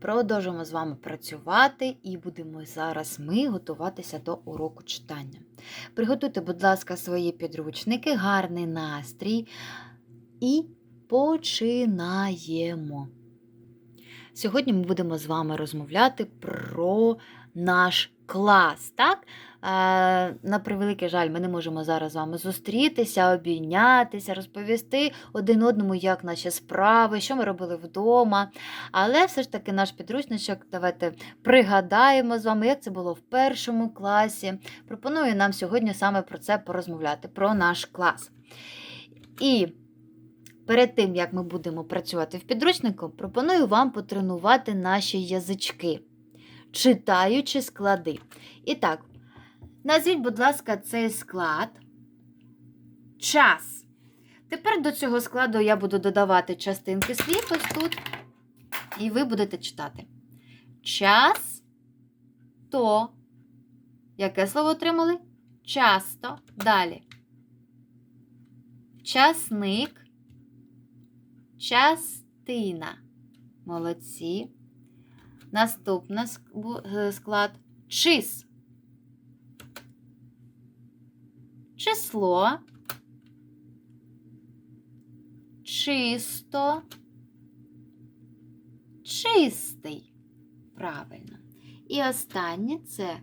Продовжимо з вами працювати і будемо зараз ми готуватися до уроку читання. Приготуйте, будь ласка, свої підручники, гарний настрій і починаємо. Сьогодні ми будемо з вами розмовляти про наш клас. Так? На превеликий жаль, ми не можемо зараз з вами зустрітися, обійнятися, розповісти один одному, як наші справи, що ми робили вдома. Але все ж таки наш підручничок, давайте пригадаємо з вами, як це було в першому класі. Пропоную нам сьогодні саме про це порозмовляти, про наш клас. І перед тим, як ми будемо працювати в підручнику, пропоную вам потренувати наші язички, читаючи склади. І так, назвіть, будь ласка, цей склад. Час. Тепер до цього складу я буду додавати частинки слів ось тут. І ви будете читати. Час то. Яке слово отримали? Часто. Далі. Часник. Частина. Молодці. Наступний склад. Чис. Число. Чисто. Чистий. Правильно. І останнє це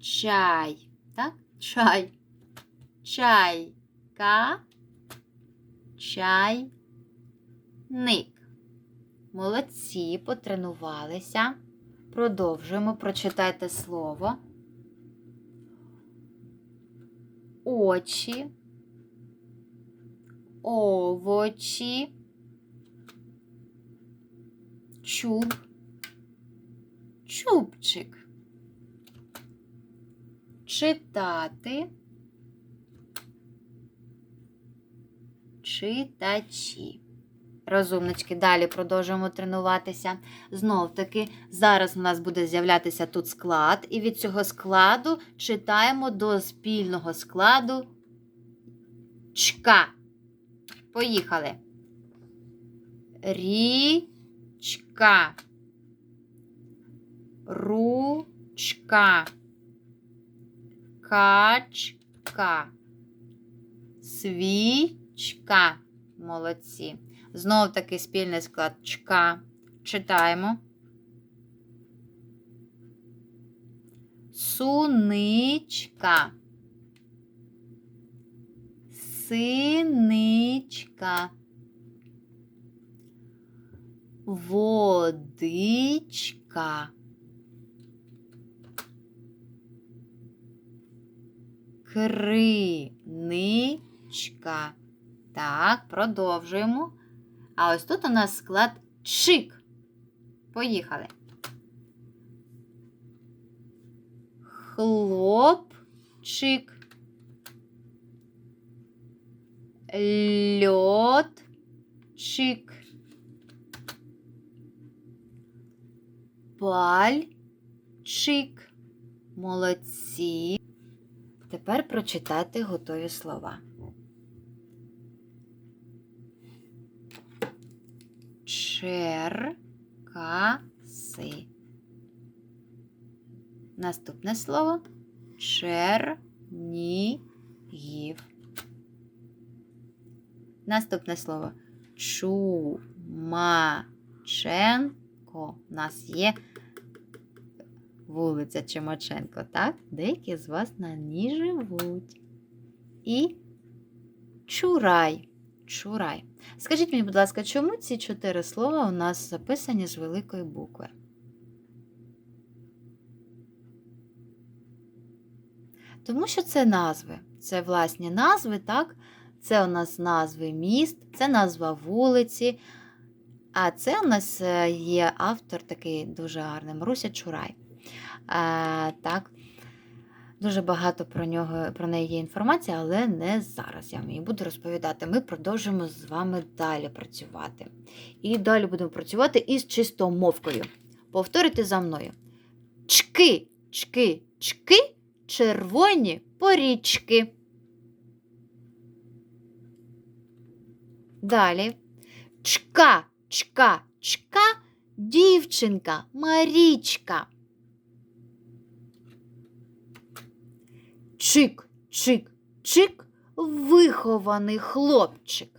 чай. Так? Чай. Чайка. Чайник. Молодці, потренувалися. Продовжуємо. Прочитайте слово. Очі. Овочі. Чуб. Чубчик. Читати. Читачі. Розумнички, далі продовжуємо тренуватися. Знов таки, зараз у нас буде з'являтися тут склад, і від цього складу читаємо до спільного складу чка. Поїхали. Річка. Ручка. Качка. Свічка. Молодці. Знов таки спільний склад чка. Читаємо. Суничка. Синичка. Водичка. Криничка. Так, продовжуємо. А ось тут у нас склад чик. Поїхали. Хлопчик. Льотчик. Пальчик. Молодці. Тепер прочитайте готові слова. Черкаси. Наступне слово Чернігів. Наступне слово Чумаченко. У нас є вулиця Чумаченко, так? Деякі з вас на ній живуть. І чурай. Чурай. Скажіть мені, будь ласка, чому ці чотири слова у нас записані з великої букви? Тому що це назви. Це власні назви, так? Це у нас назви міст, це назва вулиці. А це у нас е, є автор такий дуже гарний Маруся Чурай. А, так. Дуже багато про нього, про неї є інформація, але не зараз я вам її буду розповідати. Ми продовжимо з вами далі працювати. І далі будемо працювати із чистомовкою. Повторюйте за мною. Чки, чки, чки, червоні порічки. Далі. Чка, чка, чка, дівчинка, Марічка. Чик, чик, чик, вихований хлопчик.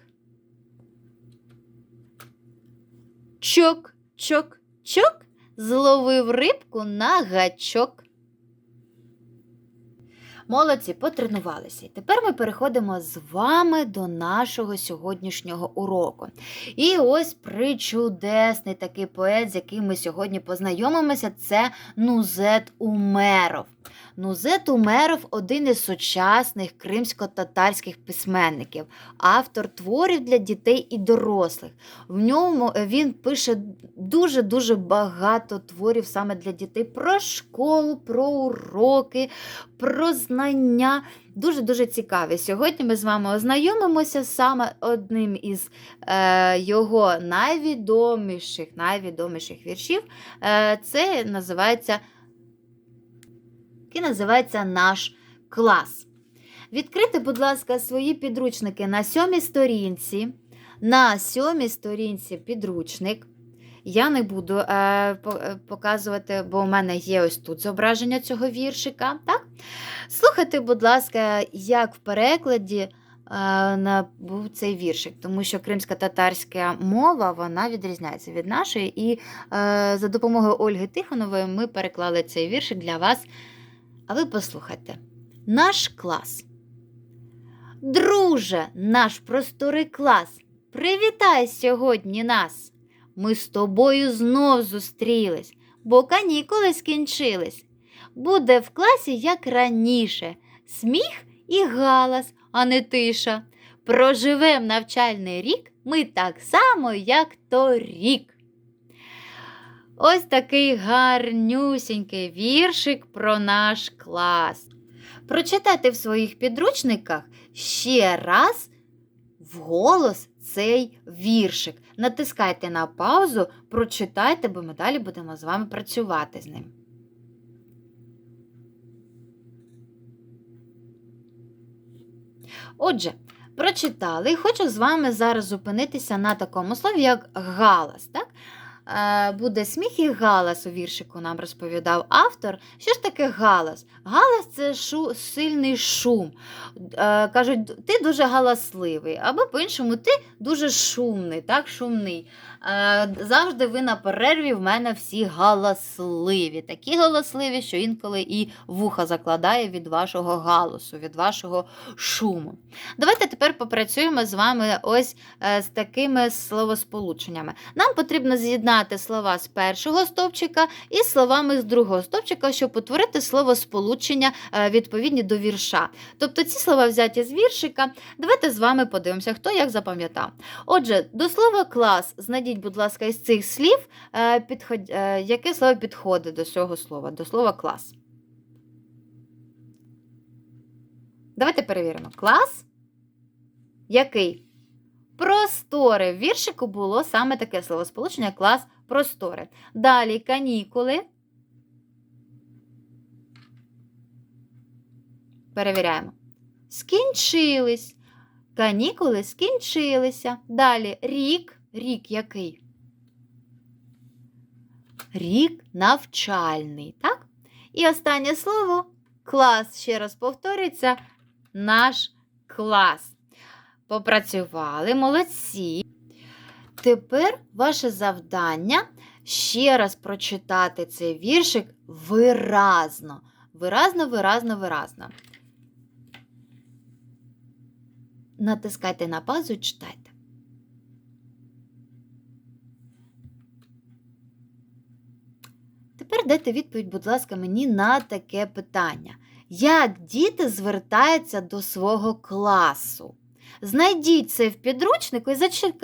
Чок, чок, чок, зловив рибку на гачок. Молодці, потренувалися. І тепер ми переходимо з вами до нашого сьогоднішнього уроку. І ось причудесний такий поет, з яким ми сьогодні познайомимося, це Нузет Умеров. Нузет Умеров один із сучасних кримсько-татарських письменників, автор творів для дітей і дорослих. В ньому він пише дуже-дуже багато творів саме для дітей про школу, про уроки, про знання. Дуже-дуже цікаві. Сьогодні ми з вами ознайомимося саме одним із е, його найвідоміших, найвідоміших віршів. Е, це називається який називається Наш клас. Відкрити, будь ласка, свої підручники на сьомій сторінці. На сьомій сторінці підручник. Я не буду е, показувати, бо у мене є ось тут зображення цього віршика. Так? Слухайте, будь ласка, як в перекладі е, був цей віршик, тому що кримська татарська мова вона відрізняється від нашої. І е, за допомогою Ольги Тихонової ми переклали цей віршик для вас. А ви послухайте. Наш клас. Друже, наш просторий клас, привітай сьогодні нас. Ми з тобою знов зустрілись, бо канікули скінчились. Буде в класі, як раніше, сміх і галас, а не тиша. Проживем навчальний рік ми так само, як торік. Ось такий гарнюсінький віршик про наш клас. Прочитайте в своїх підручниках ще раз вголос цей віршик. Натискайте на паузу, прочитайте, бо ми далі будемо з вами працювати з ним. Отже, прочитали і хочу з вами зараз зупинитися на такому слові, як галас. Так? Е, буде сміх і галас у віршику нам розповідав автор. Що ж таке галас? Галас це шу, сильний шум. Е, кажуть, ти дуже галасливий, або по-іншому, ти дуже шумний, так, шумний. Е, завжди ви на перерві в мене всі галасливі. Такі галасливі, що інколи і вуха закладає від вашого галасу, від вашого шуму. Давайте тепер попрацюємо з вами ось з такими словосполученнями. Нам потрібно з'єднати слова з першого стовпчика і словами з другого стовпчика, щоб утворити словосполучення е, відповідні до вірша. Тобто ці слова взяті з віршика. Давайте з вами подивимося, хто як запам'ятав. Отже, до слова клас знайдіть, будь ласка, із цих слів, е, підход... Е, яке слово підходить до цього слова, до слова клас. Давайте перевіримо. Клас який? Просторе. В віршику було саме таке словосполучення клас просторе. Далі канікули. Перевіряємо. Скінчились. Канікули скінчилися. Далі рік. Рік який? Рік навчальний. так? І останнє слово клас. Ще раз повторюється, наш клас. Попрацювали, молодці. Тепер ваше завдання ще раз прочитати цей віршик виразно. Виразно, виразно, виразно. Натискайте на паузу і читайте. Тепер дайте відповідь, будь ласка, мені на таке питання. Як діти звертаються до свого класу? Знайдіть це в підручнику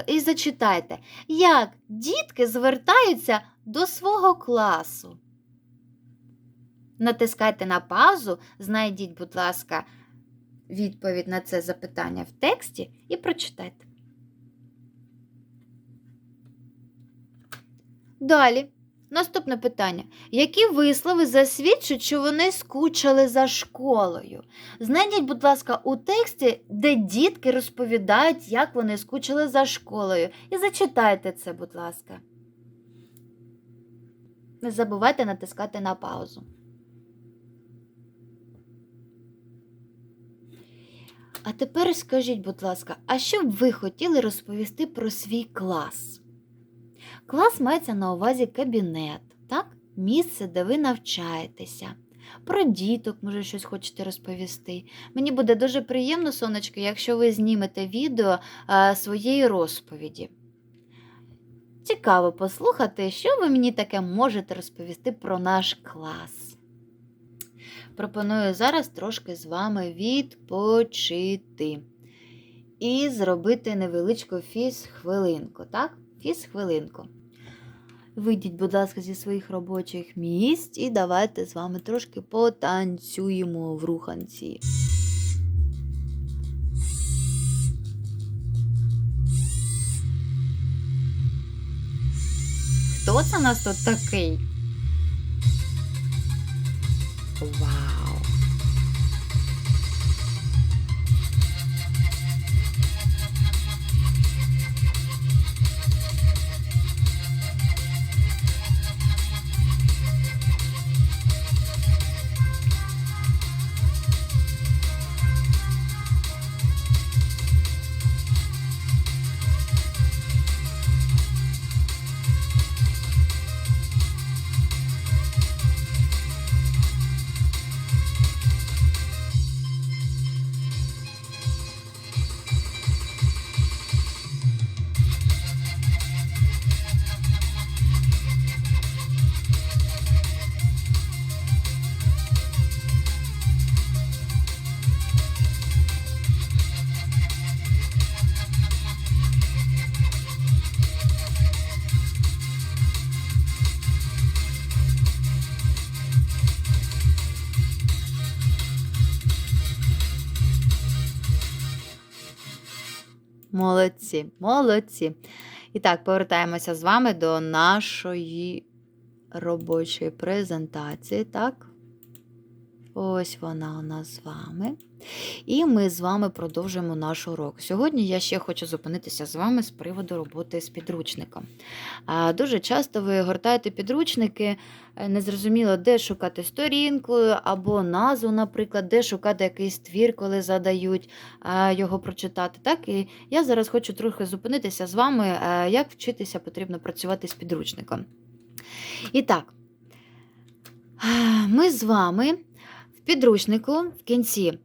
і зачитайте, як дітки звертаються до свого класу. Натискайте на паузу, знайдіть, будь ласка, відповідь на це запитання в тексті і прочитайте. Далі. Наступне питання. Які вислови засвідчують, що вони скучили за школою? Знайдіть, будь ласка, у тексті, де дітки розповідають, як вони скучили за школою. І зачитайте це, будь ласка. Не забувайте натискати на паузу. А тепер скажіть, будь ласка, а що б ви хотіли розповісти про свій клас? Клас мається на увазі кабінет, так? Місце, де ви навчаєтеся. Про діток, може, щось хочете розповісти. Мені буде дуже приємно, сонечки, якщо ви знімете відео своєї розповіді. Цікаво послухати, що ви мені таке можете розповісти про наш клас. Пропоную зараз трошки з вами відпочити і зробити невеличку фіз-хвилинку, так? Фіз-хвилинку. Вийдіть, будь ласка, зі своїх робочих місць і давайте з вами трошки потанцюємо в руханці. Хто це у нас тут такий? Вау! Молодці, молодці. І так, повертаємося з вами до нашої робочої презентації. Так? Ось вона у нас з вами. І ми з вами продовжуємо наш урок. Сьогодні я ще хочу зупинитися з вами з приводу роботи з підручником. Дуже часто ви гортаєте підручники, е, незрозуміло, де шукати сторінку або назву, наприклад, де шукати якийсь твір, коли задають його прочитати. Так? І я зараз хочу трохи зупинитися з вами, е, як вчитися потрібно працювати з підручником. І так, ми з вами підручнику в кінці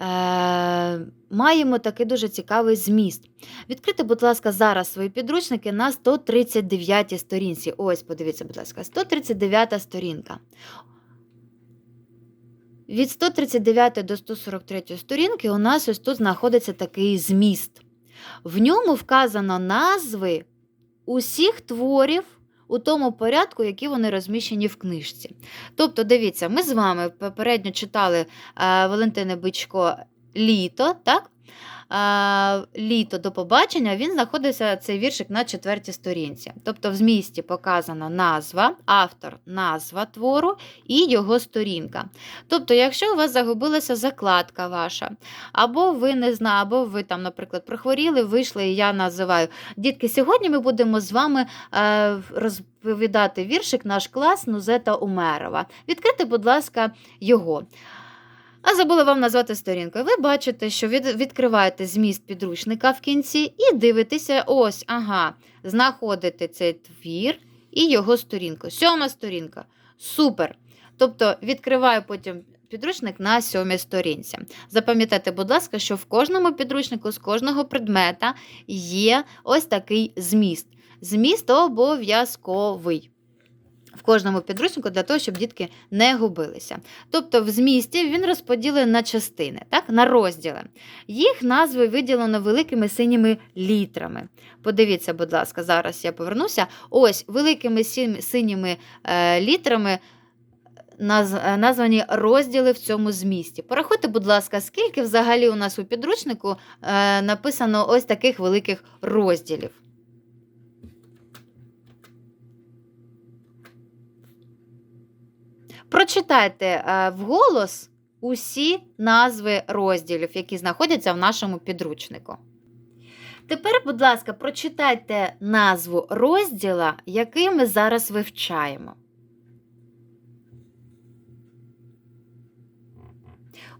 е, маємо такий дуже цікавий зміст. Відкрити, будь ласка, зараз свої підручники на 139 сторінці. Ось, подивіться, будь ласка, 139 сторінка. Від 139 до 143 сторінки у нас ось тут знаходиться такий зміст. В ньому вказано назви усіх творів у тому порядку, які вони розміщені в книжці. Тобто, дивіться, ми з вами попередньо читали е, Валентини Бичко літо, так? Літо до побачення, він знаходиться цей віршик на четвертій сторінці. Тобто, в змісті показана назва, автор, назва твору і його сторінка. Тобто, якщо у вас загубилася закладка ваша, або ви не знаєте, або ви там, наприклад, прихворіли, вийшли, і я називаю. Дітки, сьогодні ми будемо з вами е, розповідати віршик наш клас Нузета Умерова. Відкрити, будь ласка, його. А забула вам назвати сторінку. Ви бачите, що від, відкриваєте зміст підручника в кінці і дивитеся, ось, ага, знаходите цей твір і його сторінку. Сьома сторінка. Супер. Тобто відкриваю потім підручник на сьомій сторінці. Запам'ятайте, будь ласка, що в кожному підручнику з кожного предмета є ось такий зміст. Зміст обов'язковий. В кожному підручнику для того, щоб дітки не губилися. Тобто, в змісті він розподілений на частини, так? на розділи. Їх назви виділено великими синіми літрами. Подивіться, будь ласка, зараз я повернуся. Ось великими синіми е, літрами Е, названі розділи в цьому змісті. Порахуйте, будь ласка, скільки взагалі у нас у підручнику е, написано ось таких великих розділів. Прочитайте е, вголос усі назви розділів, які знаходяться в нашому підручнику. Тепер, будь ласка, прочитайте назву розділа, який ми зараз вивчаємо.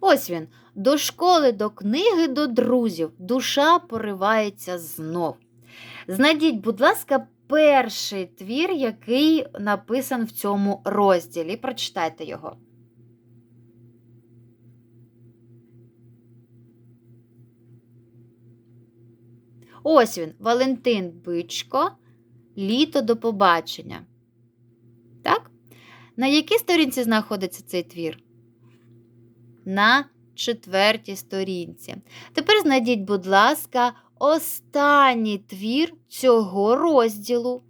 Ось він. До школи, до книги, до друзів. Душа поривається знов. Знайдіть, будь ласка, перший твір, який написан в цьому розділі. Прочитайте його. Ось він, Валентин Бичко, Літо до побачення. Так? На якій сторінці знаходиться цей твір? На четвертій сторінці. Тепер знайдіть, будь ласка, останній твір цього розділу.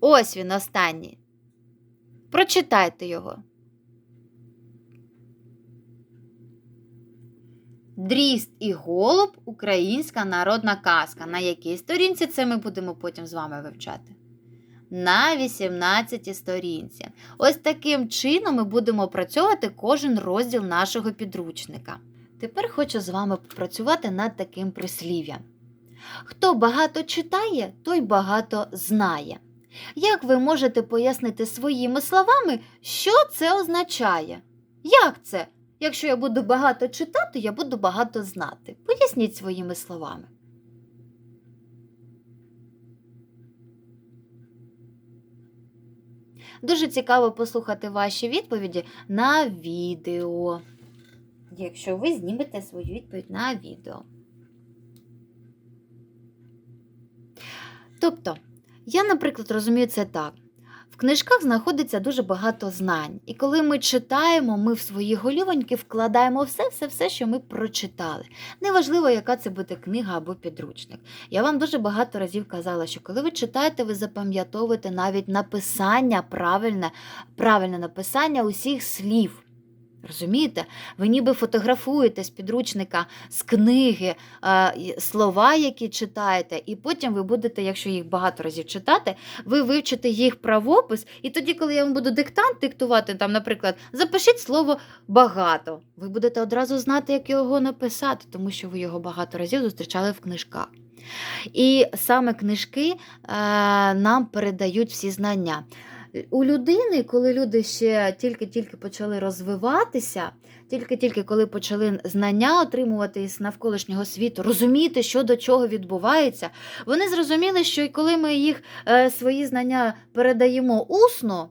Ось він останній. Прочитайте його. Дріст і голуб українська народна казка. На якій сторінці це ми будемо потім з вами вивчати? На 18 сторінці. Ось таким чином ми будемо опрацьовувати кожен розділ нашого підручника. Тепер хочу з вами попрацювати над таким прислів'ям. Хто багато читає, той багато знає. Як ви можете пояснити своїми словами, що це означає? Як це? Якщо я буду багато читати, я буду багато знати. Поясніть своїми словами. Дуже цікаво послухати ваші відповіді на відео. Якщо ви знімете свою відповідь на відео. Тобто, я, наприклад, розумію це так. В книжках знаходиться дуже багато знань, і коли ми читаємо, ми в свої голівоньки вкладаємо все-все-все, що ми прочитали. Неважливо, яка це буде книга або підручник. Я вам дуже багато разів казала, що коли ви читаєте, ви запам'ятовуєте навіть написання, правильне, правильне написання усіх слів. Розумієте? Ви ніби фотографуєте з підручника, з книги е, слова, які читаєте, і потім ви будете, якщо їх багато разів читати, ви вивчите їх правопис, і тоді, коли я вам буду диктант диктувати, там, наприклад, запишіть слово багато. Ви будете одразу знати, як його написати, тому що ви його багато разів зустрічали в книжках. І саме книжки е, нам передають всі знання. У людини, коли люди ще тільки-тільки почали розвиватися, тільки-тільки коли почали знання отримувати з навколишнього світу, розуміти, що до чого відбувається, вони зрозуміли, що коли ми їх е, свої знання передаємо усно,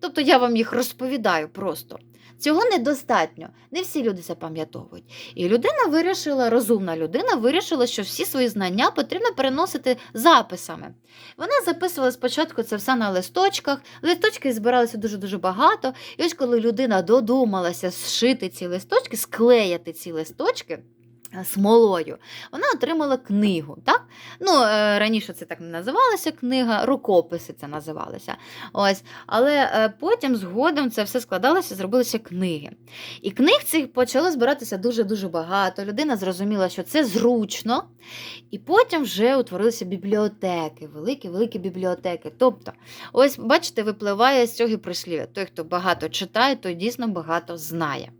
тобто я вам їх розповідаю просто. Цього недостатньо. Не всі люди запам'ятовують. І людина вирішила, розумна людина вирішила, що всі свої знання потрібно переносити записами. Вона записувала спочатку це все на листочках, листочки збиралися дуже-дуже багато. І ось коли людина додумалася зшити ці листочки, склеяти ці листочки. Смолою, вона отримала книгу. Так? Ну, е, Раніше це так не називалося книга, рукописи це називалося. Ось. Але е, потім згодом це все складалося, зробилися книги. І книг цих почало збиратися дуже-дуже багато. Людина зрозуміла, що це зручно. І потім вже утворилися бібліотеки, великі-великі бібліотеки. Тобто, ось, бачите, випливає з цього прислів'я. Той, хто багато читає, той дійсно багато знає.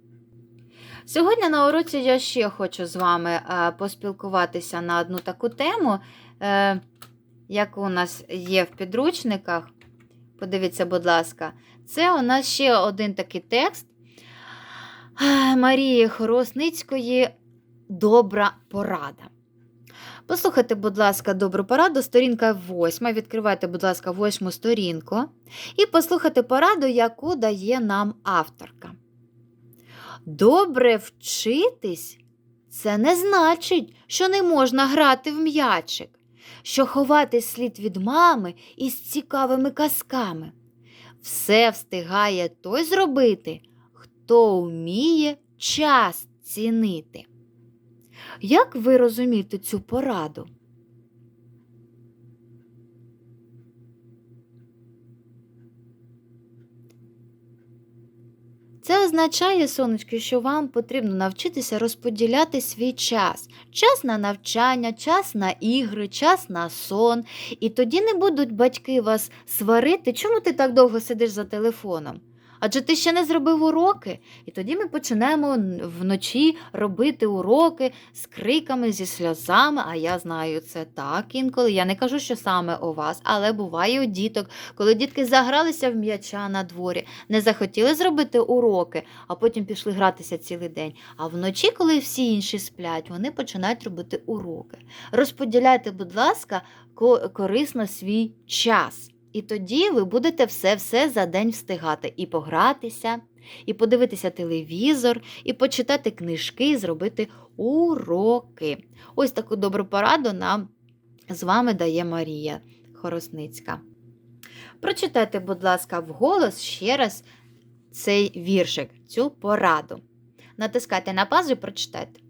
Сьогодні на уроці я ще хочу з вами е, поспілкуватися на одну таку тему, е, як у нас є в підручниках. Подивіться, будь ласка, це у нас ще один такий текст е, Марії Хоросницької Добра порада. Послухайте, будь ласка, добру пораду, сторінка 8. Відкривайте, будь ласка, восьму сторінку. І послухайте пораду, яку дає нам авторка. Добре вчитись це не значить, що не можна грати в м'ячик, що ховати слід від мами із цікавими казками. Все встигає той зробити, хто вміє час цінити. Як ви розумієте цю пораду? Це означає, сонечки, що вам потрібно навчитися розподіляти свій час. Час на навчання, час на ігри, час на сон. І тоді не будуть батьки вас сварити. Чому ти так довго сидиш за телефоном? Адже ти ще не зробив уроки. І тоді ми почнемо н- вночі робити уроки з криками, зі сльозами. А я знаю це так інколи. Я не кажу, що саме у вас, але буває у діток, коли дітки загралися в м'яча на дворі, не захотіли зробити уроки, а потім пішли гратися цілий день. А вночі, коли всі інші сплять, вони починають робити уроки. Розподіляйте, будь ласка, корисно свій час. І тоді ви будете все-все за день встигати і погратися, і подивитися телевізор, і почитати книжки, і зробити уроки. Ось таку добру пораду нам з вами дає Марія Хоросницька. Прочитайте, будь ласка, вголос ще раз цей віршик, цю пораду. Натискайте на паузу і прочитайте.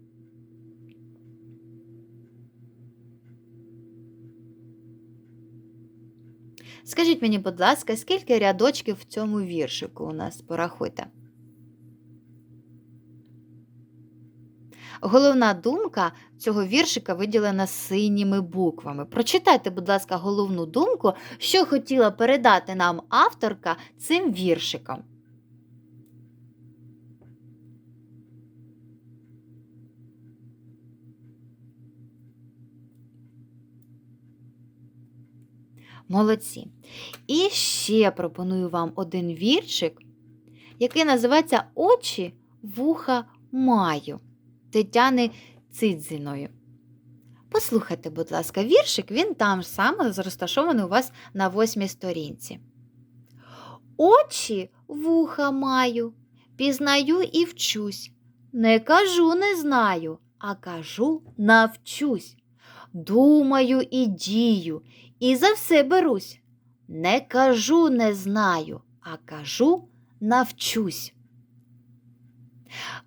Скажіть мені, будь ласка, скільки рядочків в цьому віршику у нас порахуйте? Головна думка цього віршика виділена синіми буквами. Прочитайте, будь ласка, головну думку, що хотіла передати нам авторка цим віршиком. Молодці. І ще пропоную вам один віршик, який називається Очі вуха маю Тетяни Цидзіної. Послухайте, будь ласка, віршик, він там саме розташований у вас на восьмій сторінці. Очі вуха маю, пізнаю і вчусь. Не кажу, не знаю, а кажу навчусь. Думаю і дію, і за все берусь. Не кажу, не знаю, а кажу навчусь.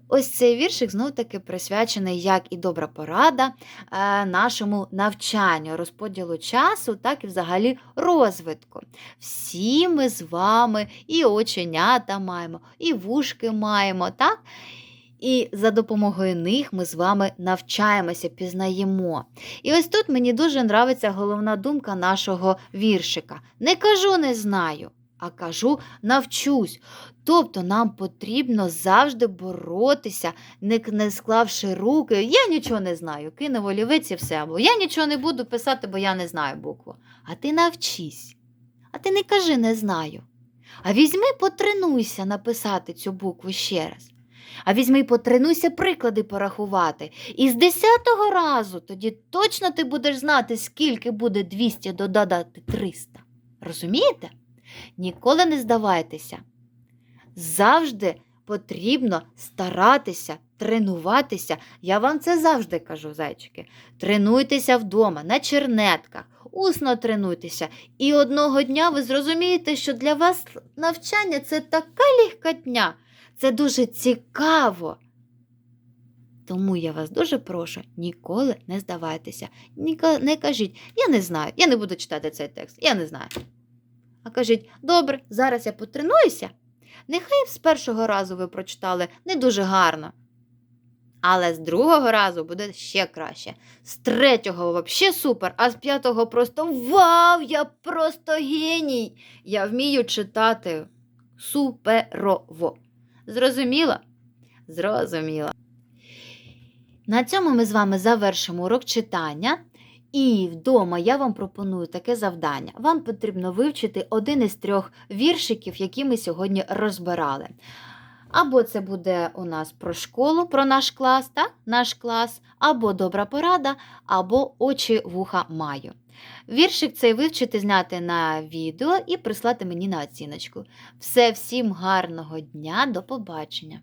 Ось цей віршик знов таки присвячений, як і добра порада, е, нашому навчанню, розподілу часу, так і взагалі розвитку. Всі ми з вами і оченята маємо, і вушки маємо, так? І за допомогою них ми з вами навчаємося, пізнаємо. І ось тут мені дуже нравиться головна думка нашого віршика. Не кажу, не знаю, а кажу навчусь. Тобто нам потрібно завжди боротися, не, не склавши руки. Я нічого не знаю, кинув олівець і все. Або я нічого не буду писати, бо я не знаю букву. А ти навчись. А ти не кажи не знаю. А візьми, потренуйся написати цю букву ще раз. А візьми й потренуйся приклади порахувати. І з десятого разу тоді точно ти будеш знати, скільки буде 200 додати 300. Розумієте? Ніколи не здавайтеся. Завжди потрібно старатися, тренуватися. Я вам це завжди кажу, зайчики. Тренуйтеся вдома, на чернетках, усно тренуйтеся. І одного дня ви зрозумієте, що для вас навчання це така легкотня. Це дуже цікаво. Тому я вас дуже прошу, ніколи не здавайтеся. Ніка- Не кажіть, я не знаю, я не буду читати цей текст, я не знаю. А кажіть, добре, зараз я потренуюся. Нехай з першого разу ви прочитали не дуже гарно. Але з другого разу буде ще краще. З третього взагалі супер, а з п'ятого просто вау! Я просто геній! Я вмію читати суперово. Зрозуміло? Зрозуміло. На цьому ми з вами завершимо урок читання. І вдома я вам пропоную таке завдання. Вам потрібно вивчити один із трьох віршиків, які ми сьогодні розбирали. Або це буде у нас про школу, про наш клас, так? наш клас, або добра порада, або очі вуха маю. Віршик цей вивчити, зняти на відео і прислати мені на оціночку. Все, всім гарного дня, до побачення!